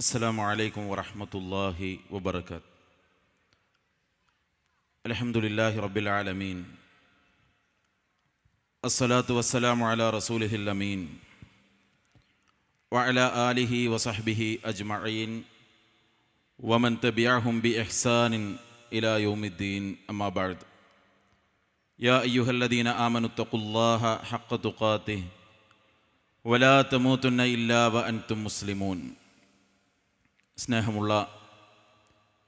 السلام عليكم ورحمة الله وبركاته. الحمد لله رب العالمين. الصلاة والسلام على رسوله الأمين. وعلى آله وصحبه أجمعين. ومن تبعهم بإحسان إلى يوم الدين. أما بعد. يا أيها الذين آمنوا اتقوا الله حق تقاته. ولا تموتن إلا وأنتم مسلمون. സ്നേഹമുള്ള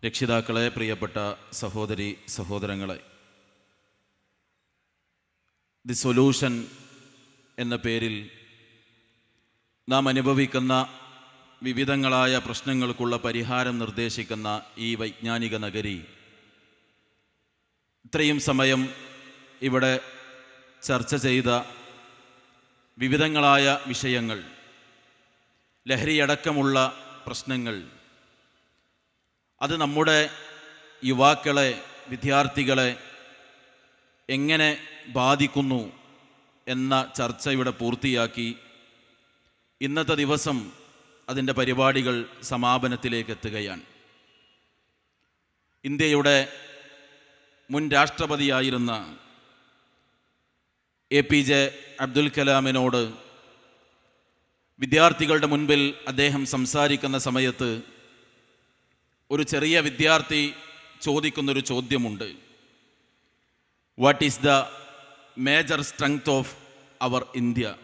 രക്ഷിതാക്കളെ പ്രിയപ്പെട്ട സഹോദരി സഹോദരങ്ങളെ ദി സൊല്യൂഷൻ എന്ന പേരിൽ നാം അനുഭവിക്കുന്ന വിവിധങ്ങളായ പ്രശ്നങ്ങൾക്കുള്ള പരിഹാരം നിർദ്ദേശിക്കുന്ന ഈ വൈജ്ഞാനിക നഗരി ഇത്രയും സമയം ഇവിടെ ചർച്ച ചെയ്ത വിവിധങ്ങളായ വിഷയങ്ങൾ ലഹരിയടക്കമുള്ള പ്രശ്നങ്ങൾ അത് നമ്മുടെ യുവാക്കളെ വിദ്യാർത്ഥികളെ എങ്ങനെ ബാധിക്കുന്നു എന്ന ചർച്ച ഇവിടെ പൂർത്തിയാക്കി. ഇന്നത്തെ ദിവസം അതിന്റെ പരിപാടികൾ സമാപനത്തിലേക്ക് എത്തുകയാണ്. ഇന്ത്യയുടെ മുൻ രാഷ്ട്രപതിയായിരുന്ന എ പി ജെ അബ്ദുൽ കലാമിനോട് വിദ്യാർത്ഥികളുടെ മുൻപിൽ അദ്ദേഹം സംസാരിക്കുന്ന സമയത്ത് ഒരു ചെറിയ വിദ്യാർത്ഥി ചോദിക്കുന്നൊരു ചോദ്യമുണ്ട്. What is the major strength of our India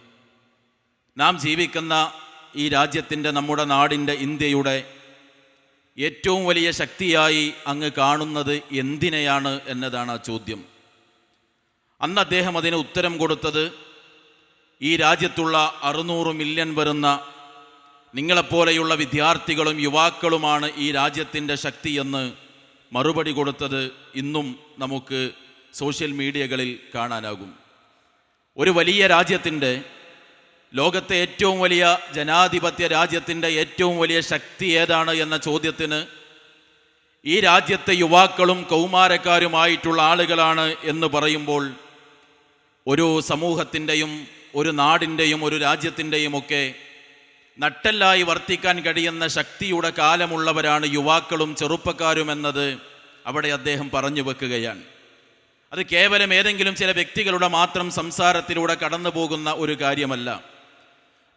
നാം ജീവിക്കുന്ന ഈ രാജ്യത്തിന്റെ നമ്മുടെ നാടിന്റെ ഇന്ത്യയുടെ ഏറ്റവും വലിയ ശക്തിയായി അങ്ങ് കാണുന്നത് എന്തിനെയാണ് എന്നതാണ് ആ ചോദ്യം. അന്ന് അദ്ദേഹം അതിന് ഉത്തരം കൊടുത്തത് ഈ രാജ്യത്തുള്ള അറുന്നൂറ് മില്യൺ വരുന്ന നിങ്ങളെപ്പോലെയുള്ള വിദ്യാർത്ഥികളും യുവാക്കളുമാണ് ഈ രാജ്യത്തിന്റെ ശക്തിയെന്ന് മറുപടി കൊടുത്തത് ഇന്നും നമുക്ക് സോഷ്യൽ മീഡിയകളിൽ കാണാനാകും. ഒരു വലിയ രാജ്യത്തിന്റെ ലോകത്തെ ഏറ്റവും വലിയ ജനാധിപത്യ രാജ്യത്തിന്റെ ഏറ്റവും വലിയ ശക്തി ഏതാണ് എന്ന ചോദ്യത്തിന് ഈ രാജ്യത്തെ യുവാക്കളും കൗമാരക്കാരുമായിട്ടുള്ള ആളുകളാണ് എന്ന് പറയുമ്പോൾ ഒരു സമൂഹത്തിന്റെയും ഒരു നാടിന്റെയും ഒരു രാജ്യത്തിന്റെയും ഒക്കെ നട്ടെല്ലായി വർത്തിക്കാൻ കഴിയുന്ന ശക്തിയുടെ കാലമുള്ളവരാണ് യുവാക്കളും ചെറുപ്പക്കാരും എന്നത് അവിടെ അദ്ദേഹം പറഞ്ഞു വെക്കുകയാണ്. അത് കേവലം ഏതെങ്കിലും ചില വ്യക്തികളുടെ മാത്രം സംസാരത്തിലൂടെ കടന്നു പോകുന്ന ഒരു കാര്യമല്ല.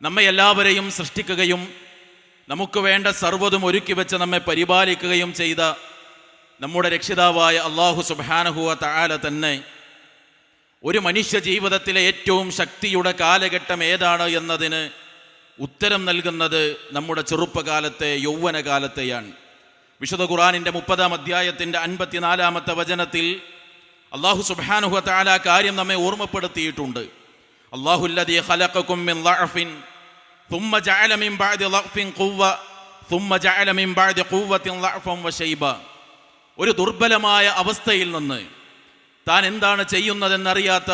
നമ്മെ എല്ലാവരെയും സൃഷ്ടിക്കുകയും നമുക്ക് വേണ്ട സർവതും ഒരുക്കി വെച്ച് നമ്മെ പരിപാലിക്കുകയും ചെയ്ത നമ്മുടെ രക്ഷിതാവായ അള്ളാഹു സുബാനഹുവ താല തന്നെ ഒരു മനുഷ്യ ജീവിതത്തിലെ ഏറ്റവും ശക്തിയുടെ കാലഘട്ടം ഏതാണ് എന്നതിന് ഉത്തരം നൽകുന്നത് നമ്മുടെ ചെറുപ്പകാലത്തെ യൗവനകാലത്തെയാണ് വിശുദ്ധ ഖുറാനിൻ്റെ മുപ്പതാം അധ്യായത്തിൻ്റെ അൻപത്തിനാലാമത്തെ വചനത്തിൽ അള്ളാഹു സുബാനുഹ താല കാര്യം നമ്മെ ഓർമ്മപ്പെടുത്തിയിട്ടുണ്ട് അള്ളാഹുല്ലതി ഖലഖക്കും മിൻ ളഅഫിൻ ثم جعل من بعد ضعف قوة ثم جعل من بعد قوة ضعفا وشيبا ഒരു ദുർബലമായ അവസ്ഥയിൽ നിന്ന് താൻ എന്താണ് ചെയ്യുന്നതെന്നറിയാത്ത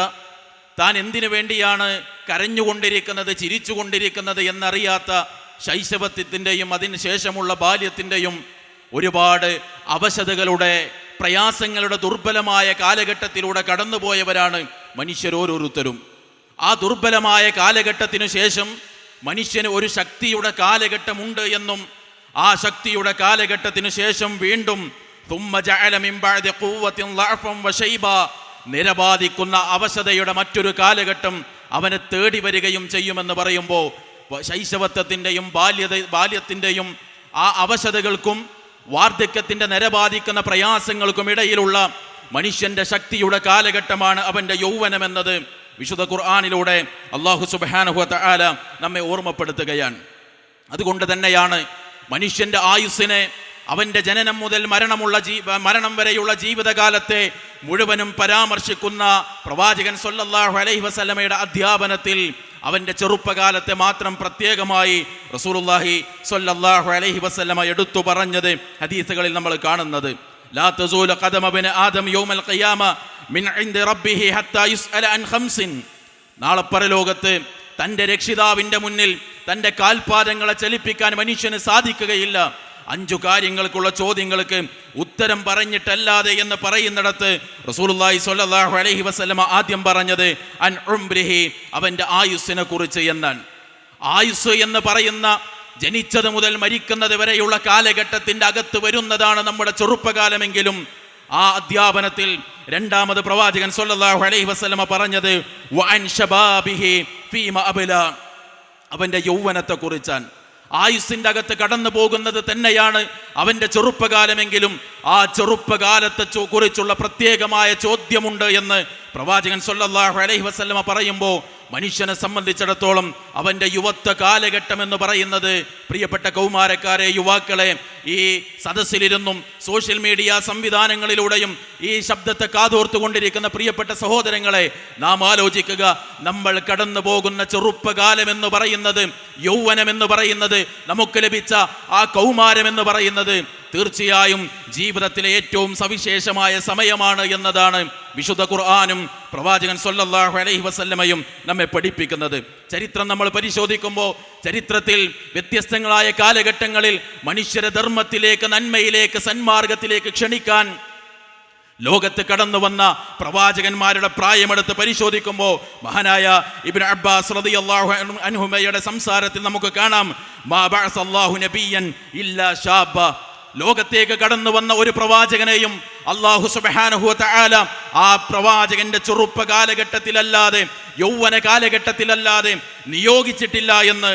താൻ എന്തിനു വേണ്ടിയാണ് കരഞ്ഞുകൊണ്ടിരിക്കുന്നത് ചിരിച്ചുകൊണ്ടിരിക്കുന്നത് എന്നറിയാത്ത ശൈശവത്വത്തിന്റെയും അതിനുശേഷമുള്ള ബാല്യത്തിന്റെയും ഒരുപാട് അവശതകളുടെ പ്രയാസങ്ങളുടെ ദുർബലമായ കാലഘട്ടത്തിലൂടെ കടന്നുപോയവരാണ് മനുഷ്യരോരോരുത്തരും. ആ ദുർബലമായ കാലഘട്ടത്തിനു ശേഷം മനുഷ്യന് ഒരു ശക്തിയുടെ കാലഘട്ടമുണ്ട് എന്നും ആ ശക്തിയുടെ കാലഘട്ടത്തിനു ശേഷം വീണ്ടും തുമ്മ ജഅല മിൻ ബഅദി വശൈബ നിരബാധിക്കുന്ന അവശതയുടെ മറ്റൊരു കാലഘട്ടം അവനെ തേടി വരികയും ചെയ്യുമെന്ന് പറയുമ്പോൾ ശൈശവത്വത്തിന്റെയും ബാല്യത ബാല്യത്തിന്റെയും ആ അവശതകൾക്കും വാർദ്ധക്യത്തിന്റെ നിരബാധിക്കുന്ന പ്രയാസങ്ങൾക്കും ഇടയിലുള്ള മനുഷ്യന്റെ ശക്തിയുടെ കാലഘട്ടമാണ് അവന്റെ യൗവനമെന്നത് വിശുദ്ധ ഖുർആാനിലൂടെ അള്ളാഹു സുബാനഹു ആല നമ്മെ ഓർമ്മപ്പെടുത്തുകയാണ്. അതുകൊണ്ട് തന്നെയാണ് മനുഷ്യന്റെ ആയുസ്സിനെ അവന്റെ ജനനം മുതൽ മരണമുള്ള ജീ മരണം വരെയുള്ള ജീവിതകാലത്തെ മുഴുവനും പരാമർശിക്കുന്ന പ്രവാചകൻ സൊല്ലാഹു അലൈഹി വസല്ലമയുടെ അധ്യാപനത്തിൽ അവന്റെ ചെറുപ്പകാലത്തെ മാത്രം പ്രത്യേകമായി റസൂലുള്ളാഹി സൊല്ലാഹു അലൈഹി വസല്ലമ എടുത്തു പറഞ്ഞത് ഹദീസുകളിൽ നമ്മൾ കാണുന്നത്. ലാ തസൂല ആദം ഖിയാമ മിൻ ഇൻദി റബ്ബിഹി ഹത്താ അൻ ഖംസിൻ. നാളെ പരലോകത്ത് തന്റെ രക്ഷിതാവിന്റെ മുന്നിൽ തന്റെ കാൽപാദങ്ങളെ ചലിപ്പിക്കാൻ മനുഷ്യന് സാധിക്കുകയില്ല. അഞ്ചു കാര്യങ്ങൾക്കുള്ള ചോദ്യങ്ങൾക്ക് ഉത്തരം പറഞ്ഞിട്ടല്ലാതെ എന്ന് പറയുന്നിടത്ത് റസൂലുള്ളാഹി സ്വല്ലല്ലാഹു അലൈഹി വസല്ലമ ആദ്യം പറഞ്ഞത് അൻ ഉംരിഹി അവന്റെ ആയുസ്സിനെ കുറിച്ച് എന്നാണ് ആയുസ് എന്ന് പറയുന്ന ജനിച്ചത് മുതൽ മരിക്കുന്നത് വരെയുള്ള കാലഘട്ടത്തിന്റെ അകത്ത് വരുന്നതാണ് നമ്മുടെ ചെറുപ്പകാലമെങ്കിലും. ആ അധ്യാപനത്തിൽ രണ്ടാമത് പ്രവാചകൻ സൊല്ലാഹു അലൈഹി വസ്ലമ പറഞ്ഞത് അവന്റെ യൗവനത്തെ കുറിച്ചാൻ ആയുസിന്റെ അകത്ത് കടന്നു പോകുന്നത് തന്നെയാണ് അവന്റെ ചെറുപ്പകാലമെങ്കിലും. ആ ചെറുപ്പകാലത്തെ കുറിച്ചുള്ള പ്രത്യേകമായ ചോദ്യമുണ്ട് എന്ന് പ്രവാചകൻ സൊല്ലാഹു അലൈഹി വസ്ലമ പറയുമ്പോൾ മനുഷ്യനെ സംബന്ധിച്ചിടത്തോളം അവന്റെ യുവത്വ കാലഘട്ടം എന്ന് പറയുന്നത് പ്രിയപ്പെട്ട കൗമാരക്കാരെ യുവാക്കളെ ഈ സദസ്സിലിരുന്നും സോഷ്യൽ മീഡിയ സംവിധാനങ്ങളിലൂടെയും ഈ ശബ്ദത്തെ കാതോർത്തുകൊണ്ടിരിക്കുന്ന പ്രിയപ്പെട്ട സഹോദരങ്ങളെ നാം ആലോചിക്കുക നമ്മൾ കടന്നു പോകുന്ന ചെറുപ്പകാലം എന്ന് പറയുന്നത് യൗവനം എന്ന് പറയുന്നത് നമുക്ക് ലഭിച്ച ആ കൗമാരം എന്ന് പറയുന്നത് തീർച്ചയായും ജീവിതത്തിലെ ഏറ്റവും സവിശേഷമായ സമയമാണ് എന്നതാണ് വിശുദ്ധ ഖുർആാനും പ്രവാചകൻ സല്ലല്ലാഹു അലൈഹി വസല്ലമയും നമ്മെ പഠിപ്പിക്കുന്നത്. ചരിത്രം നമ്മൾ പരിശോധിക്കുമ്പോൾ ചരിത്രത്തിൽ വ്യത്യസ്തങ്ങളായ കാലഘട്ടങ്ങളിൽ മനുഷ്യരെ ധർമ്മത്തിലേക്ക് നന്മയിലേക്ക് സന്മാർഗത്തിലേക്ക് ക്ഷണിക്കാൻ ലോകത്ത് കടന്നു വന്ന പ്രവാചകന്മാരുടെ പ്രായമെടുത്ത് പരിശോധിക്കുമ്പോൾ മഹാനായ ഇബിൻ അബ്ബാസ് അൻഹുമയുടെ സംസാരത്തിൽ നമുക്ക് കാണാം മാ നബിയ്യൻ ഇല്ലാ ലോകത്തേക്ക് കടന്നു വന്ന ഒരു പ്രവാചകനെയും അള്ളാഹു സുബ്ഹാനഹു വ തആല ആ പ്രവാചകന്റെ ചെറുപ്പ കാലഘട്ടത്തിലല്ലാതെ യൗവന കാലഘട്ടത്തിലല്ലാതെ നിയോഗിച്ചിട്ടില്ല എന്ന്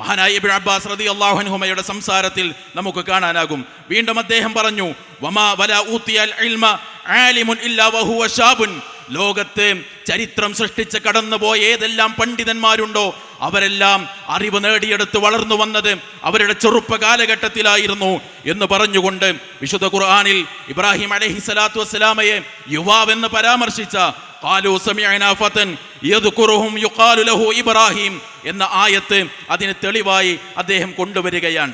മഹാനായ ഇബ്നു അബ്ബാസ് റതി അള്ളാഹുഹുമയുടെ സംസാരത്തിൽ നമുക്ക് കാണാനാകും. വീണ്ടും അദ്ദേഹം പറഞ്ഞു വമാ വല ഊത്തിയാൽ ഇൽമ ആലിമുൻ ഇല്ലാ വഹുവ ശാബുൻ. ലോകത്തെ ചരിത്രം സൃഷ്ടിച്ച് കടന്നുപോയ ഏതെല്ലാം പണ്ഡിതന്മാരുണ്ടോ അവരെല്ലാം അറിവ് നേടിയെടുത്ത് വളർന്നു വന്നത് അവരുടെ ചെറുപ്പ കാലഘട്ടത്തിലായിരുന്നു എന്ന് പറഞ്ഞുകൊണ്ട് വിശുദ്ധ ഖുർആാനിൽ ഇബ്രാഹിം അലഹി സ്വലാത്തു വസ്സലാമയെ യുവാവെന്ന് പരാമർശിച്ച ഇബ്രാഹിം എന്ന ആയത്ത് അതിന് തെളിവായി അദ്ദേഹം കൊണ്ടുവരികയാണ്.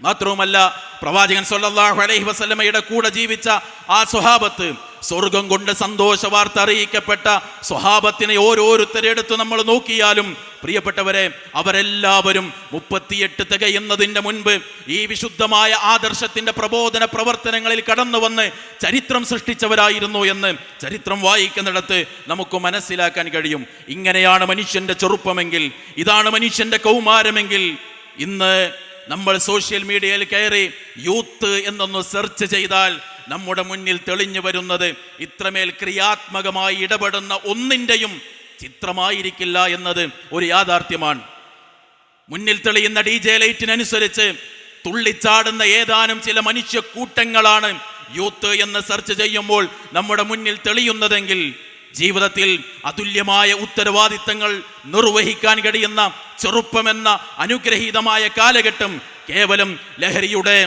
മാത്രവുമല്ല പ്രവാചകൻ സൊല്ലാഹു അലൈഹി വസ്ലമയുടെ കൂടെ ജീവിച്ച ആ സ്വഹാബത്ത് സ്വർഗം കൊണ്ട് സന്തോഷ വാർത്ത അറിയിക്കപ്പെട്ട സ്വഹാബത്തിനെ ഓരോരുത്തരെടുത്ത് നമ്മൾ നോക്കിയാലും പ്രിയപ്പെട്ടവരെ അവരെല്ലാവരും മുപ്പത്തിയെട്ട് തികയുന്നതിന്റെ മുൻപ് ഈ വിശുദ്ധമായ ആദർശത്തിന്റെ പ്രബോധന പ്രവർത്തനങ്ങളിൽ കടന്നു വന്ന് ചരിത്രം സൃഷ്ടിച്ചവരായിരുന്നു എന്ന് ചരിത്രം വായിക്കുന്നിടത്ത് നമുക്ക് മനസ്സിലാക്കാൻ കഴിയും. ഇങ്ങനെയാണ് മനുഷ്യന്റെ ചെറുപ്പമെങ്കിൽ ഇതാണ് മനുഷ്യന്റെ കൗമാരമെങ്കിൽ ഇന്ന് നമ്മൾ സോഷ്യൽ മീഡിയയിൽ കയറി യൂത്ത് എന്നൊന്ന് സെർച്ച് ചെയ്താൽ നമ്മുടെ മുന്നിൽ തെളിഞ്ഞു വരുന്നത് ഇത്രമേൽ ക്രിയാത്മകമായി ഇടപെടുന്ന ഒന്നിന്റെയും ചിത്രമായിരിക്കില്ല എന്നത് ഒരു യാഥാർത്ഥ്യമാണ്. മുന്നിൽ തെളിയുന്ന ഡി ജെ ലൈറ്റിനനുസരിച്ച് തുള്ളിച്ചാടുന്ന ഏതാനും ചില മനുഷ്യ കൂട്ടങ്ങളാണ് യൂത്ത് എന്ന് സെർച്ച് ചെയ്യുമ്പോൾ നമ്മുടെ മുന്നിൽ തെളിയുന്നതെങ്കിൽ ജീവിതത്തിൽ അതുല്യമായ ഉത്തരവാദിത്തങ്ങൾ നിർവഹിക്കാൻ കഴിയുന്ന ചെറുപ്പമെന്ന അനുഗ്രഹീതമായ കാലഘട്ടം കേവലം ലഹരിയുടെ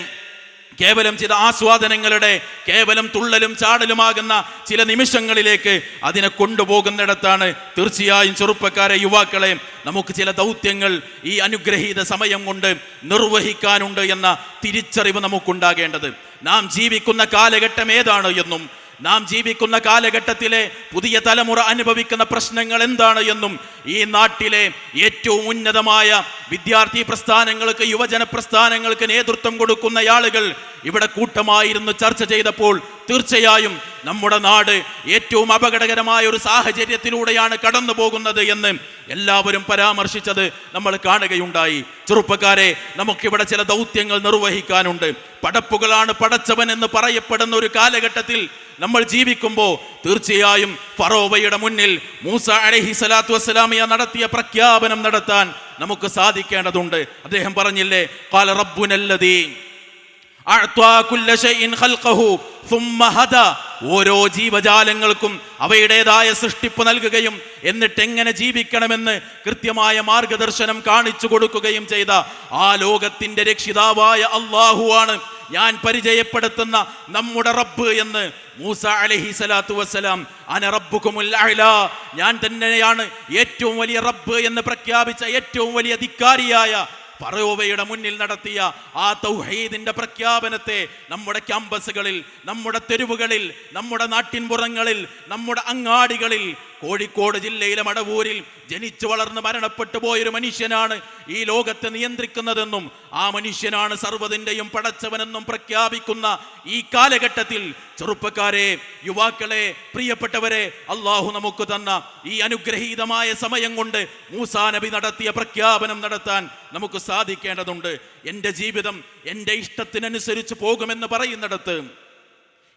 കേവലം ചില ആസ്വാദനങ്ങളുടെ കേവലം തുള്ളലും ചാടലുമാകുന്ന ചില നിമിഷങ്ങളിലേക്ക് അതിനെ കൊണ്ടുപോകുന്നിടത്താണ് തീർച്ചയായും ചെറുപ്പക്കാരെ യുവാക്കളെ നമുക്ക് ചില ദൗത്യങ്ങൾ ഈ അനുഗ്രഹീത സമയം കൊണ്ട് നിർവഹിക്കാനുണ്ട് എന്ന തിരിച്ചറിവ് നമുക്കുണ്ടാകേണ്ടത്. നാം ജീവിക്കുന്ന കാലഘട്ടം ഏതാണ് എന്നും നാം ജീവിക്കുന്ന കാലഘട്ടത്തിലെ പുതിയ തലമുറ അനുഭവിക്കുന്ന പ്രശ്നങ്ങൾ എന്താണ് എന്നും ഈ നാട്ടിലെ ഏറ്റവും ഉന്നതമായ വിദ്യാർത്ഥി പ്രസ്ഥാനങ്ങൾക്ക് യുവജന പ്രസ്ഥാനങ്ങൾക്ക് നേതൃത്വം കൊടുക്കുന്ന ആളുകൾ ഇവിടെ കൂട്ടമായിരുന്നു ചർച്ച ചെയ്തപ്പോൾ തീർച്ചയായും നമ്മുടെ നാട് ഏറ്റവും അപകടകരമായ ഒരു സാഹചര്യത്തിലൂടെയാണ് കടന്നു പോകുന്നത് എന്ന് എല്ലാവരും പരാമർശിച്ചത് നമ്മൾ കാണുകയുണ്ടായി. ചെറുപ്പക്കാരെ നമുക്കിവിടെ ചില ദൗത്യങ്ങൾ നിർവഹിക്കാനുണ്ട്. പടപ്പുകളാണ് പടച്ചവൻ എന്ന് പറയപ്പെടുന്ന ഒരു കാലഘട്ടത്തിൽ നമ്മൾ ജീവിക്കുമ്പോൾ തീർച്ചയായും ഫറോവയുടെ മുന്നിൽ മൂസ അലഹി സ്വലാത്തു വസ്സലാമിയ നടത്തിയ പ്രഖ്യാപനം നടത്താൻ നമുക്ക് സാധിക്കേണ്ടതുണ്ട്. അദ്ദേഹം പറഞ്ഞില്ലേ കാല റബ്ബുനല്ലതീ ഓരോ ജീവജാലങ്ങൾക്കും അവയുടേതായ സൃഷ്ടിപ്പ് നൽകുകയും എന്നിട്ട് എങ്ങനെ ജീവിക്കണമെന്ന് കൃത്യമായ മാർഗദർശനം കാണിച്ചു കൊടുക്കുകയും ചെയ്ത ആ ലോകത്തിന്റെ രക്ഷിതാവായ അള്ളാഹുവാണ് ഞാൻ പരിചയപ്പെടുത്തുന്ന നമ്മുടെ റബ്ബ് എന്ന് മൂസ അലഹി സ്വലാത്തു വസ്സലാം. അന റബ്ബുക്കുമുൽ. ഞാൻ തന്നെയാണ് ഏറ്റവും വലിയ റബ്ബ് എന്ന് പ്രഖ്യാപിച്ച ഏറ്റവും വലിയ ധിക്കാരിയായ ഫറോവയുടെ മുന്നിൽ നടത്തിയ ആ തൗഹീദിന്റെ പ്രഖ്യാപനത്തെ നമ്മുടെ ക്യാമ്പസുകളിൽ നമ്മുടെ തെരുവുകളിൽ നമ്മുടെ നാട്ടിൻപുറങ്ങളിൽ നമ്മുടെ അങ്ങാടികളിൽ കോഴിക്കോട് ജില്ലയിലെ മടവൂരിൽ ജനിച്ചു വളർന്ന് മരണപ്പെട്ടു പോയൊരു മനുഷ്യനാണ് ഈ ലോകത്തെ നിയന്ത്രിക്കുന്നതെന്നും ആ മനുഷ്യനാണ് സർവതിന്റെയും പടച്ചവനെന്നും പ്രഖ്യാപിക്കുന്ന ഈ കാലഘട്ടത്തിൽ ചെറുപ്പക്കാരെ യുവാക്കളെ പ്രിയപ്പെട്ടവരെ അള്ളാഹു നമുക്ക് തന്ന ഈ അനുഗ്രഹീതമായ സമയം കൊണ്ട് മൂസാ നബി നടത്തിയ പ്രഖ്യാപനം നടത്താൻ നമുക്ക് സാധിക്കേണ്ടതുണ്ട്. എന്റെ ജീവിതം എന്റെ ഇഷ്ടത്തിനനുസരിച്ച് പോകുമെന്ന് പറയുന്നിടത്ത്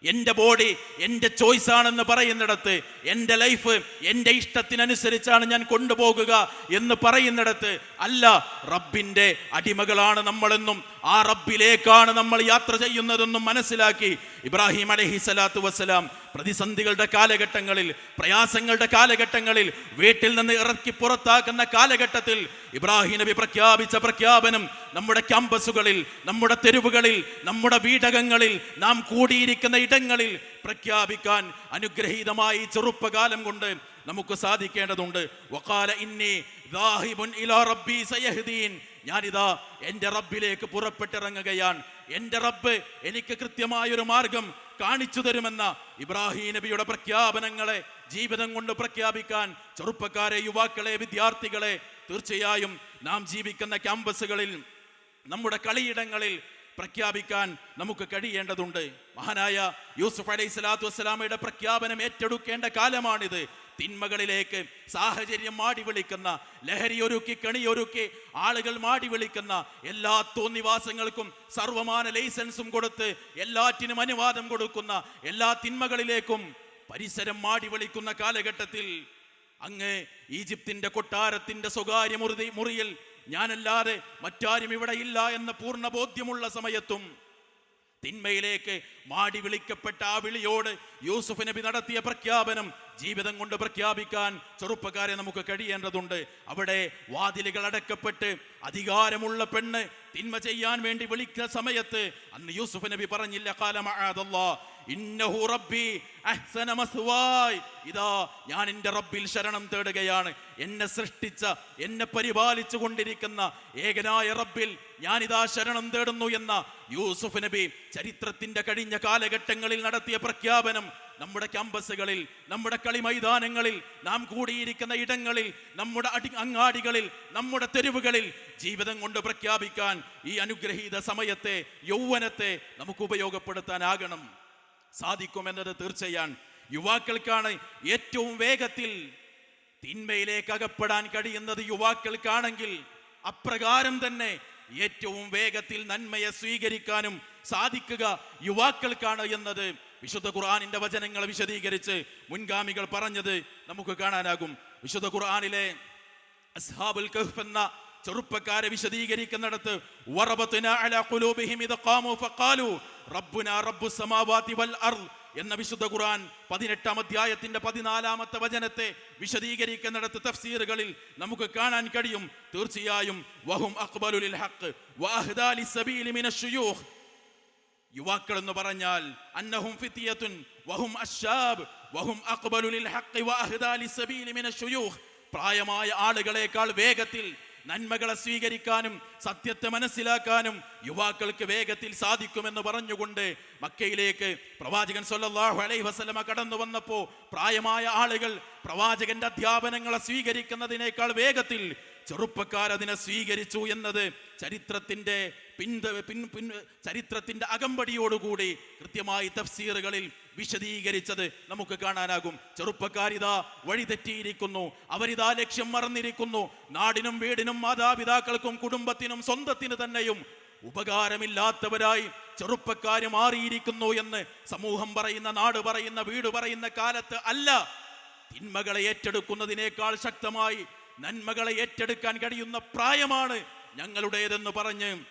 എന്റെ ബോഡി എന്റെ ചോയ്സ് ആണെന്ന് പറയുന്നിടത്ത് എന്റെ ലൈഫ് എന്റെ ഇഷ്ടത്തിനനുസരിച്ചാണ് ഞാൻ കൊണ്ടുപോകുക എന്ന് പറയുന്നിടത്ത് അല്ല റബ്ബിന്റെ അടിമകളാണ് നമ്മളെന്നും ആ റബ്ബിലേക്കാണ് നമ്മൾ യാത്ര ചെയ്യുന്നതെന്നും മനസ്സിലാക്കി ഇബ്രാഹിം അലഹി സ്വലാത്തു വസ്സലാം പ്രതിസന്ധികളുടെ കാലഘട്ടങ്ങളിൽ പ്രയാസങ്ങളുടെ കാലഘട്ടങ്ങളിൽ വീട്ടിൽ നിന്ന് ഇറക്കി പുറത്താക്കുന്ന കാലഘട്ടത്തിൽ ഇബ്രാഹിം നബി പ്രഖ്യാപിച്ച പ്രഖ്യാപനം നമ്മുടെ ക്യാമ്പസുകളിൽ നമ്മുടെ തെരുവുകളിൽ നമ്മുടെ വീടകങ്ങളിൽ നാം കൂടിയിരിക്കുന്ന ഇടങ്ങളിൽ പ്രഖ്യാപിക്കാൻ അനുഗ്രഹീതമായി ചെറുപ്പകാലം കൊണ്ട് നമുക്ക് സാധിക്കേണ്ടതുണ്ട്. വക്കാല ഇന്നി ഇലാ ഞാനിതാ എന്റെ റബ്ബിലേക്ക് പുറപ്പെട്ടിറങ്ങുകയാണ്. എന്റെ റബ്ബ് എനിക്ക് കൃത്യമായൊരു മാർഗം കാണിച്ചു തരുമെന്ന ഇബ്രാഹിം നബിയുടെ പ്രഖ്യാപനങ്ങളെ ജീവിതം കൊണ്ട് പ്രഖ്യാപിക്കാൻ ചെറുപ്പക്കാരെ യുവാക്കളെ വിദ്യാർത്ഥികളെ തീർച്ചയായും നാം ജീവിക്കുന്ന ക്യാമ്പസുകളിൽ നമ്മുടെ കളിയിടങ്ങളിൽ പ്രഖ്യാപിക്കാൻ നമുക്ക് കഴിയേണ്ടതുണ്ട്. മഹാനായ യൂസുഫ് അലൈഹി സ്വലാത്തു വസ്സലാമയുടെ പ്രഖ്യാപനം ഏറ്റെടുക്കേണ്ട കാലമാണിത്. തിന്മകളിലേക്ക് സാഹചര്യം മാടി വിളിക്കുന്ന ലഹരി ഒരുക്കി കണിയൊരുക്കി ആളുകൾ മാടി വിളിക്കുന്ന എല്ലാ തോന്നിവാസങ്ങൾക്കും സർവമാന ലൈസൻസും കൊടുത്ത് എല്ലാറ്റിനും അനുവാദം കൊടുക്കുന്ന എല്ലാ തിന്മകളിലേക്കും പരിസരം മാടി വിളിക്കുന്ന കാലഘട്ടത്തിൽ അങ്ങ് ഈജിപ്തിന്റെ കൊട്ടാരത്തിന്റെ സ്വകാര്യ മുറി മുറിയിൽ ഞാനല്ലാതെ മറ്റാരും ഇവിടെ ഇല്ല എന്ന പൂർണ ബോധ്യമുള്ള സമയത്തും തിന്മയിലേക്ക് മാടി വിളിക്കപ്പെട്ട ആ വിളിയോട് യൂസുഫ് നബി നടത്തിയ പ്രഖ്യാപനം ജീവിതം കൊണ്ട് പ്രഖ്യാപിക്കാൻ ചെറുപ്പക്കാരെ നമുക്ക് കഴിയേണ്ടതുണ്ട്. അവിടെ വാതിലുകൾ അടക്കപ്പെട്ട് അധികാരമുള്ള പെണ്ണ് തിന്മ ചെയ്യാൻ വേണ്ടി വിളിക്കുന്ന സമയത്ത് അന്ന് യൂസുഫ് നബി പറഞ്ഞില്ല കാലമാതല്ലാ ഇന്നഹു റബ്ബി അഹ്സന മസ്വായ്. ഇതാ ഞാൻ എന്റെ റബ്ബിൽ ശരണം തേടുകയാണ്. എന്നെ സൃഷ്ടിച്ച എന്നെ പരിപാലിച്ചു കൊണ്ടിരിക്കുന്ന ഏകനായ റബ്ബിൽ ഇതാ ശരണം തേടുന്നു എന്ന യൂസുഫ് നബി ചരിത്രത്തിന്റെ കഴിഞ്ഞ കാലഘട്ടങ്ങളിൽ നടത്തിയ പ്രഖ്യാപനം നമ്മുടെ ക്യാമ്പസുകളിൽ നമ്മുടെ കളി മൈതാനങ്ങളിൽ നാം കൂടിയിരിക്കുന്ന ഇടങ്ങളിൽ നമ്മുടെ അടി അങ്ങാടികളിൽ നമ്മുടെ തെരുവുകളിൽ ജീവിതം കൊണ്ട് പ്രഖ്യാപിക്കാൻ ഈ അനുഗ്രഹീത സമയത്തെ യൗവനത്തെ നമുക്ക് ഉപയോഗപ്പെടുത്താനാകണം. സാധിക്കുമെന്നത് തീർച്ചയാണ് യുവാക്കൾക്കാണ് ഏറ്റവും വേഗത്തിൽ തിന്മയിലേക്ക് അകപ്പെടാൻ കഴിയുന്നത് യുവാക്കൾക്കാണെങ്കിൽ അപ്രകാരം തന്നെ ഏറ്റവും വേഗത്തിൽ നന്മയെ സ്വീകരിക്കാനും സാധിക്കുക യുവാക്കൾക്കാണ് എന്നത്. വിശുദ്ധ ഖുർആാനിന്റെ വചനങ്ങൾ വിശദീകരിച്ച് മുൻഗാമികൾ പറഞ്ഞത് നമുക്ക് കാണാനാകും. വിശുദ്ധ ഖുർആാനിലെ അസ്ഹാബുൽ കഹ്ഫ് എന്ന ചെറുപ്പക്കാരെ വിശദീകരിക്കുന്നിടത്ത് റബ്ബുനാ റബ്ബുസ് സമാവാതി വൽ അർൾ എന്ന വിശുദ്ധ ഖുർആൻ പതിനെട്ടാം അധ്യായത്തിന്റെ പതിനാലാമത്തെ വചനത്തെ വിശദീകരിക്കുന്നിടത്ത് തഫ്സീറുകളിൽ നമുക്ക് കാണാൻ കഴിയും. തീർച്ചയായും വഹും അക്ബലുലിൽ ഹഖ് വഅഹ്ദാ ലിസ്സബീലി മിനശ് ശുയൂഖ്. യുവാക്കൾ എന്ന് പറഞ്ഞാൽ അന്നഹും ഫിത്തിയത്തുൻ വഹും അശ്ശാബ് വഹും അക്ബലുൽ ഹഖ് വഅഹ്ദാ ലിസ്സബീലി മിനശ് ശുയൂഖ്. പ്രായമായ ആളുകളെക്കാൾ വേഗത്തിൽ നന്മകളെ സ്വീകരിക്കാനും സത്യത്തെ മനസ്സിലാക്കാനും യുവാക്കൾക്ക് വേഗത്തിൽ സാധിക്കുമെന്ന് പറഞ്ഞുകൊണ്ട് മക്കയിലേക്ക് പ്രവാചകൻ സൊല്ലാഹു അലൈഹി വസ്ലമ കടന്നു വന്നപ്പോ പ്രായമായ ആളുകൾ പ്രവാചകന്റെ അധ്യാപനങ്ങളെ സ്വീകരിക്കുന്നതിനേക്കാൾ വേഗത്തിൽ ചെറുപ്പക്കാർ അതിനെ സ്വീകരിച്ചു എന്നത് ചരിത്രത്തിന്റെ പിൻ പിൻ ചരിത്രത്തിന്റെ അകമ്പടിയോടുകൂടി കൃത്യമായി തഫ്സീറുകളിൽ വിശദീകരിച്ചത് നമുക്ക് കാണാനാകും. ചെറുപ്പക്കാരിതാ വഴിതെറ്റിയിരിക്കുന്നു അവരിതാ ലക്ഷ്യം മറന്നിരിക്കുന്നു. നാടിനും വീടിനും മാതാപിതാക്കൾക്കും കുടുംബത്തിനും സ്വന്തത്തിന് തന്നെയും ഉപകാരമില്ലാത്തവരായി ചെറുപ്പക്കാര് മാറിയിരിക്കുന്നു എന്ന് സമൂഹം പറയുന്ന നാട് പറയുന്ന വീട് പറയുന്ന കാലത്ത് അല്ല. തിന്മകളെ ഏറ്റെടുക്കുന്നതിനേക്കാൾ ശക്തമായി നന്മകളെ ഏറ്റെടുക്കാൻ കഴിയുന്ന പ്രായമാണ് ഞങ്ങളുടേതെന്ന് പറഞ്ഞ്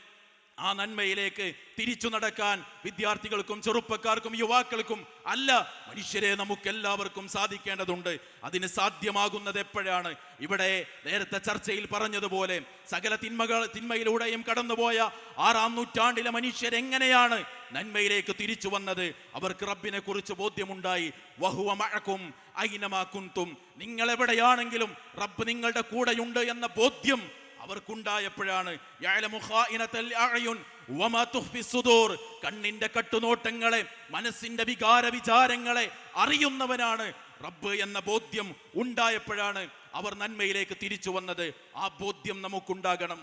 ആ നന്മയിലേക്ക് തിരിച്ചു നടക്കാൻ വിദ്യാർത്ഥികൾക്കും ചെറുപ്പക്കാർക്കും യുവാക്കൾക്കും അല്ല മനുഷ്യരെ നമുക്ക് എല്ലാവർക്കും സാധിക്കേണ്ടതുണ്ട്. അതിന് സാധ്യമാകുന്നത് എപ്പോഴാണ്? ഇവിടെ നേരത്തെ ചർച്ചയിൽ പറഞ്ഞതുപോലെ സകല തിന്മകൾ തിന്മയിലൂടെയും കടന്നുപോയ ആറാം നൂറ്റാണ്ടിലെ മനുഷ്യരെങ്ങനെയാണ് നന്മയിലേക്ക് തിരിച്ചു വന്നത്? അവർക്ക് റബ്ബിനെ കുറിച്ച് ബോധ്യമുണ്ടായി. വഹുവ മഴക്കും ഐനമാക്കുന്തും നിങ്ങൾ എവിടെയാണെങ്കിലും റബ്ബ് നിങ്ങളുടെ കൂടെയുണ്ട് എന്ന ബോധ്യം അവർക്കുണ്ടായപ്പോഴാണ് കണ്ണിന്റെ കട്ടുനോട്ടങ്ങളെ മനസ്സിന്റെ വികാര വിചാരങ്ങളെ അറിയുന്നവനാണ് റബ്ബ് എന്ന ബോധ്യം ഉണ്ടായപ്പോഴാണ് അവർ നന്മയിലേക്ക് തിരിച്ചു വന്നത്. ആ ബോധ്യം നമുക്കുണ്ടാകണം.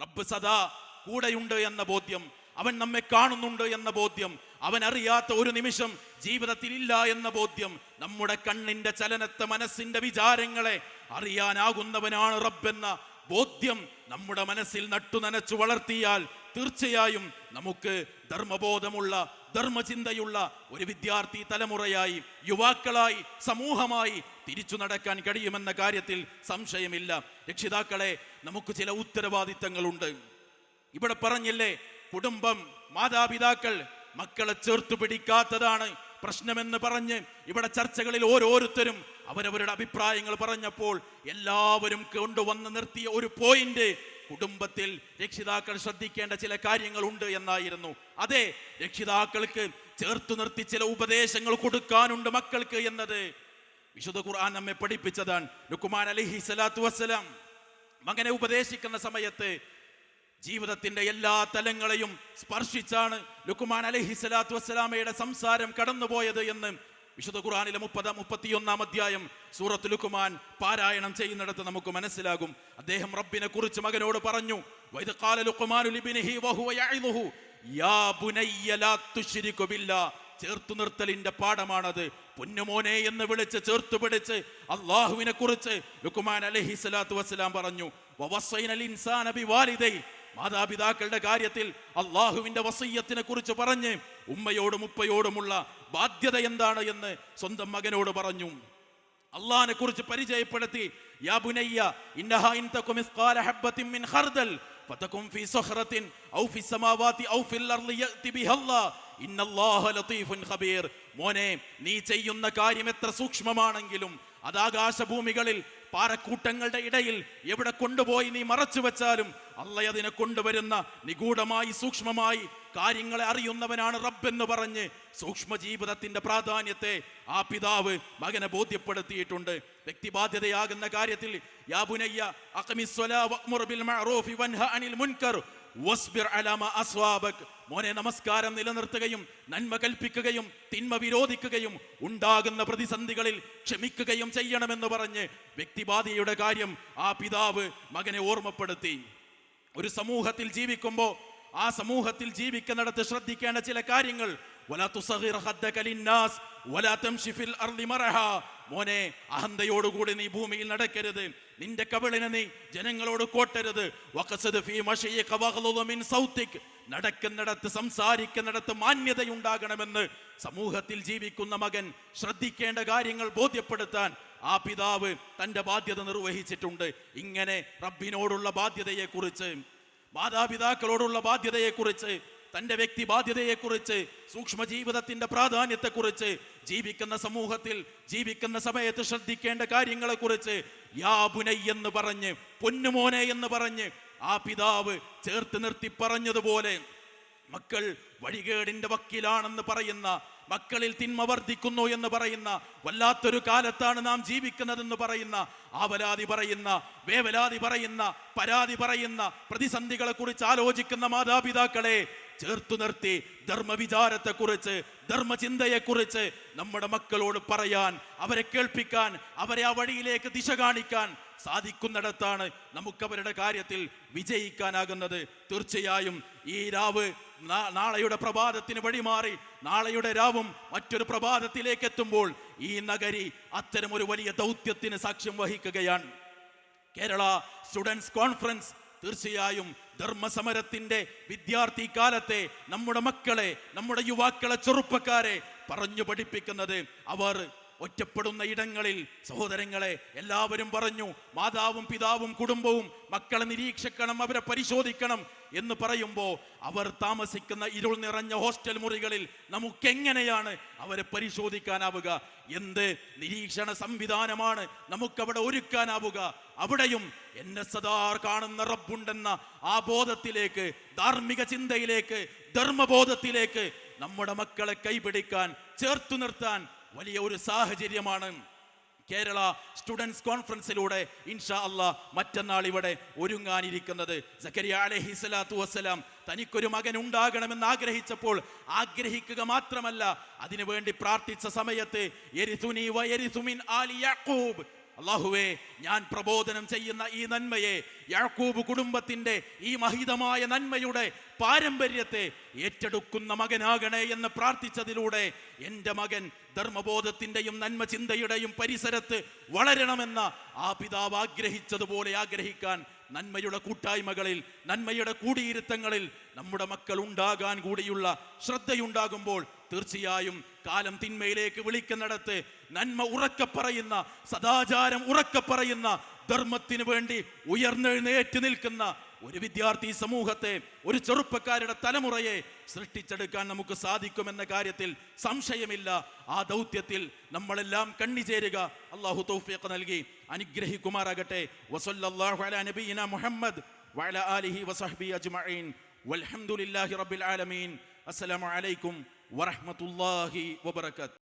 റബ്ബ് സദാ കൂടെയുണ്ട് എന്ന ബോധ്യം അവൻ നമ്മെ കാണുന്നുണ്ട് എന്ന ബോധ്യം അവൻ അറിയാത്ത ഒരു നിമിഷം ജീവിതത്തിൽ ഇല്ല എന്ന ബോധ്യം നമ്മുടെ കണ്ണിന്റെ ചലനത്തെ മനസ്സിന്റെ വിചാരങ്ങളെ അറിയാനാകുന്നവനാണ് റബ്ബെന്ന ബോധ്യം നമ്മുടെ മനസ്സിൽ നട്ടു നനച്ചു വളർത്തിയാൽ തീർച്ചയായും നമുക്ക് ധർമ്മബോധമുള്ള ധർമ്മചിന്തയുള്ള ഒരു വിദ്യാർത്ഥി തലമുറയായി യുവാക്കളായി സമൂഹമായി തിരിച്ചു നടക്കാൻ കഴിയുമെന്ന കാര്യത്തിൽ സംശയമില്ല. രക്ഷിതാക്കളെ നമുക്ക് ചില ഉത്തരവാദിത്തങ്ങളുണ്ട്. ഇവിടെ പറഞ്ഞില്ലേ കുടുംബം മാതാപിതാക്കൾ മക്കളെ ചേർത്തു പിടിക്കാത്തതാണ് പ്രശ്നമെന്ന് പറഞ്ഞ് ഇവിടെ ചർച്ചകളിൽ ഓരോരുത്തരും അവരവരുടെ അഭിപ്രായങ്ങൾ പറഞ്ഞപ്പോൾ എല്ലാവരും കൊണ്ടുവന്ന് നിർത്തിയ ഒരു പോയിന്റ് കുടുംബത്തിൽ രക്ഷിതാക്കൾ ശ്രദ്ധിക്കേണ്ട ചില കാര്യങ്ങളുണ്ട് എന്നായിരുന്നു. അതെ രക്ഷിതാക്കൾക്ക് ചേർത്തു നിർത്തി ചില ഉപദേശങ്ങൾ കൊടുക്കാനുണ്ട് മക്കൾക്ക് എന്നത് വിശുദ്ധ ഖുർആൻ നമ്മെ പഠിപ്പിച്ചതാണ്. ലുക്കുമാൻ അലഹി സ്വലാത്തു വസ്സലാം മകനെ ഉപദേശിക്കുന്ന സമയത്ത് ജീവിതത്തിന്റെ എല്ലാ തലങ്ങളെയും സ്പർശിച്ചാണ് ലുക്കുമാൻ അലഹി സ്വലാത്തു വസ്സലാമയുടെ സംസാരം കടന്നുപോയത് എന്ന് വിശുദ്ധ ഖുർആനിലെ മുപ്പത് മുപ്പത്തിയൊന്നാം അധ്യായം സൂറത്ത് ലുക്കുമാൻ പാരായണം ചെയ്യുന്നിടത്ത് നമുക്ക് മനസ്സിലാകും. അദ്ദേഹം റബ്ബിനെ കുറിച്ച് മകനോട് പറഞ്ഞു ചേർത്തു നിർത്തലിന്റെ പാഠമാണത്. പൊന്നുമോനെ എന്ന് വിളിച്ച് ചേർത്തു പിടിച്ച് അള്ളാഹുവിനെ കുറിച്ച് ലുക്കുമാൻ അലഹി സ്വലാത്തു വസ്സലാം പറഞ്ഞു മാതാപിതാക്കളുടെ കാര്യത്തിൽ അള്ളാഹുവിന്റെ വസയ്യത്തിനെ കുറിച്ച് പറഞ്ഞ് ഉമ്മയോടും ഉപ്പയോടുമുള്ള ബാധ്യത എന്താണ് എന്ന് സ്വന്തം മകനോട് പറഞ്ഞു. അള്ളഹാനെ കുറിച്ച് പരിചയപ്പെടുത്തി യാ മോനെ നീ ചെയ്യുന്ന കാര്യം എത്ര സൂക്ഷ്മമാണെങ്കിലും അത് ആകാശഭൂമികളിൽ പാറക്കൂട്ടങ്ങളുടെ ഇടയിൽ എവിടെ കൊണ്ടുപോയി നീ മറച്ചു വെച്ചാലും അല്ല അതിനെ കൊണ്ടുവരുന്ന നിഗൂഢമായി സൂക്ഷ്മമായി കാര്യങ്ങളെ അറിയുന്നവനാണ് റബ്ബെന്ന് പറഞ്ഞ് സൂക്ഷ്മ ജീവിതത്തിന്റെ പ്രാധാന്യത്തെ ആ പിതാവ് മകനെ ബോധ്യപ്പെടുത്തിയിട്ടുണ്ട്. വ്യക്തിബാധ്യതയാകുന്ന കാര്യത്തിൽ യാ ബുനയ്യ അഖമിസ്സലാ വഅ്മുർ ബിൽ മഅറൂഫി വൻഹ അനിൽ മുൻകർ മോനെ നമസ്കാരം നിലനിർത്തുകയും നന്മ കൽപ്പിക്കുകയും തിന്മ വിരോധിക്കുകയും ഉണ്ടാകുന്ന പ്രതിസന്ധികളിൽ ക്ഷമിക്കുകയും ചെയ്യണമെന്ന് പറഞ്ഞ് വ്യക്തിബാധയുടെ കാര്യം ആ പിതാവ് മകനെ ഓർമ്മപ്പെടുത്തി. ഒരു സമൂഹത്തിൽ ജീവിക്കുമ്പോൾ ആ സമൂഹത്തിൽ ജീവിക്കുന്നിടത്ത് ശ്രദ്ധിക്കേണ്ട ചില കാര്യങ്ങൾ. മോനെ അഹന്തയോടുകൂടി നീ ഭൂമിയിൽ നടക്കരുത്. നിന്റെ കവിളിനെ നീ ജനങ്ങളോട് കോട്ടരുത്. നടക്കുന്നിടത്ത് സംസാരിക്കുന്നിടത്ത് മാന്യതയുണ്ടാകണമെന്ന് സമൂഹത്തിൽ ജീവിക്കുന്ന മകൻ ശ്രദ്ധിക്കേണ്ട കാര്യങ്ങൾ ബോധ്യപ്പെടുത്താൻ ആ പിതാവ് തന്റെ ബാധ്യത നിർവഹിച്ചിട്ടുണ്ട്. ഇങ്ങനെ റബ്ബിനോടുള്ള ബാധ്യതയെക്കുറിച്ച് മാതാപിതാക്കളോടുള്ള ബാധ്യതയെക്കുറിച്ച് തന്റെ വ്യക്തി ബാധ്യതയെക്കുറിച്ച് സൂക്ഷ്മ ജീവിതത്തിന്റെ പ്രാധാന്യത്തെക്കുറിച്ച് ജീവിക്കുന്ന സമൂഹത്തിൽ ജീവിക്കുന്ന സമയത്ത് ശ്രദ്ധിക്കേണ്ട കാര്യങ്ങളെക്കുറിച്ച് യാ പുനൈ എന്ന് പറഞ്ഞ് പൊന്നുമോനെ എന്ന് പറഞ്ഞ് ആ പിതാവ് ചേർത്ത് നിർത്തി പറഞ്ഞതുപോലെ മക്കൾ വഴികേടിന്റെ വക്കീലാണെന്ന് പറയുന്ന മക്കളിൽ തിന്മ വർദ്ധിക്കുന്നു എന്ന് പറയുന്ന വല്ലാത്തൊരു കാലത്താണ് നാം ജീവിക്കുന്നതെന്ന് പറയുന്ന ആവലാതി പറയുന്ന വേവലാതി പറയുന്ന പരാതി പറയുന്ന പ്രതിസന്ധികളെ കുറിച്ച് ആലോചിക്കുന്ന മാതാപിതാക്കളെ ചേർത്തു നിർത്തി ധർമ്മവിചാരത്തെക്കുറിച്ച് ധർമ്മചിന്തയെക്കുറിച്ച് നമ്മുടെ മക്കളോട് പറയാൻ അവരെ കേൾപ്പിക്കാൻ അവരെ ആ വഴിയിലേക്ക് ദിശ കാണിക്കാൻ സാധിക്കുന്നിടത്താണ് നമുക്കവരുടെ കാര്യത്തിൽ വിജയിക്കാനാകുന്നത്. തീർച്ചയായും ഈ രാവ് നാളെയുടെ പ്രഭാതത്തിന് വഴിമാറി നാളെയുടെ രാവും മറ്റൊരു പ്രഭാതത്തിലേക്ക് എത്തുമ്പോൾ ഈ നഗരി അത്തരം ഒരു വലിയ ദൗത്യത്തിന് സാക്ഷ്യം വഹിക്കുകയാണ്. കേരള സ്റ്റുഡൻസ് കോൺഫറൻസ് തീർച്ചയായും ധർമ്മസമരത്തിന്റെ വിദ്യാർത്ഥി കാലത്തെ നമ്മുടെ മക്കളെ നമ്മുടെ യുവാക്കളെ ചെറുപ്പക്കാരെ പറഞ്ഞു പഠിപ്പിക്കുന്നത് അവർ ഒറ്റപ്പെടുന്ന ഇടങ്ങളിൽ സഹോദരങ്ങളെ എല്ലാവരും പറഞ്ഞു മാതാവും പിതാവും കുടുംബവും മക്കളെ നിരീക്ഷിക്കണം അവരെ പരിശോധിക്കണം എന്ന് പറയുമ്പോൾ അവർ താമസിക്കുന്ന ഇരുൾ നിറഞ്ഞ ഹോസ്റ്റൽ മുറികളിൽ നമുക്കെങ്ങനെയാണ് അവരെ പരിശോധിക്കാനാവുക? എന്ത് നിരീക്ഷണ സംവിധാനമാണ് നമുക്കവിടെ ഒരുക്കാനാവുക? അവിടെയും എന്നെ സദാർ കാണുന്ന റബ്ബുണ്ടെന്ന ആ ബോധത്തിലേക്ക് ധാർമ്മിക ചിന്തയിലേക്ക് ധർമ്മബോധത്തിലേക്ക് നമ്മുടെ മക്കളെ കൈപിടിക്കാൻ ചേർത്തു നിർത്താൻ വലിയ ഒരു സാഹചര്യമാണ് കേരള സ്റ്റുഡൻസ് കോൺഫറൻസിലൂടെ ഇൻഷാ അല്ല മറ്റന്നാൾ ഇവിടെ ഒരുങ്ങാനിരിക്കുന്നത്. സക്കരിയ അലഹി സ്വലാത്തു വസ്സലാം തനിക്കൊരു മകൻ ഉണ്ടാകണമെന്ന് ആഗ്രഹിച്ചപ്പോൾ ആഗ്രഹിക്കുക മാത്രമല്ല അതിനുവേണ്ടി പ്രാർത്ഥിച്ച സമയത്ത് അള്ളാഹുവേ ഞാൻ പ്രബോധനം ചെയ്യുന്ന ഈ നന്മയെ യാക്കൂബ് കുടുംബത്തിന്റെ ഈ മഹിതമായ നന്മയുടെ പാരമ്പര്യത്തെ ഏറ്റെടുക്കുന്ന മകനാകണേ എന്ന് പ്രാർത്ഥിച്ചതിലൂടെ എന്റെ മകൻ ധർമ്മബോധത്തിന്റെയും നന്മ ചിന്തയുടെയും പരിസരത്ത് വളരണമെന്ന ആ പിതാവ് ആഗ്രഹിച്ചതുപോലെ ആഗ്രഹിക്കാൻ നന്മയുടെ കൂട്ടായ്മകളിൽ നന്മയുടെ കൂടിയിരുത്തങ്ങളിൽ നമ്മുടെ മക്കൾ ഉണ്ടാകാൻ കൂടിയുള്ള ശ്രദ്ധയുണ്ടാകുമ്പോൾ തീർച്ചയായും കാലം തിന്മയിലേക്ക് വിളിക്കുന്നിടത്ത് നന്മ ഉറക്കെ പറയുന്ന സദാചാരം ഉറക്കെ പറയുന്ന ധർമ്മത്തിന് വേണ്ടി ഉയർന്നെഴുന്നേറ്റ് നിൽക്കുന്ന ഒരു വിദ്യാർത്ഥി സമൂഹത്തെ ഒരു ചെറുപ്പക്കാരുടെ തലമുറയെ സൃഷ്ടിച്ചെടുക്കാൻ നമുക്ക് സാധിക്കുമെന്ന കാര്യത്തിൽ സംശയമില്ല. ആ ദൗത്യത്തിൽ നമ്മളെല്ലാം കണ്ണിചേരുക അള്ളാഹു തൗഫീഖ് നൽകി. അനുഗ്രഹിക്കുമാറാകട്ടെ. നബിയിന മുഹമ്മദ് വഅലാ ആലിഹി വസഹ്ബി അജ്മഈൻ. വൽഹംദുലില്ലാഹി റബ്ബിൽ ആലമീൻ. അസ്സലാമു അലൈക്കും ورحمة الله وبركاته.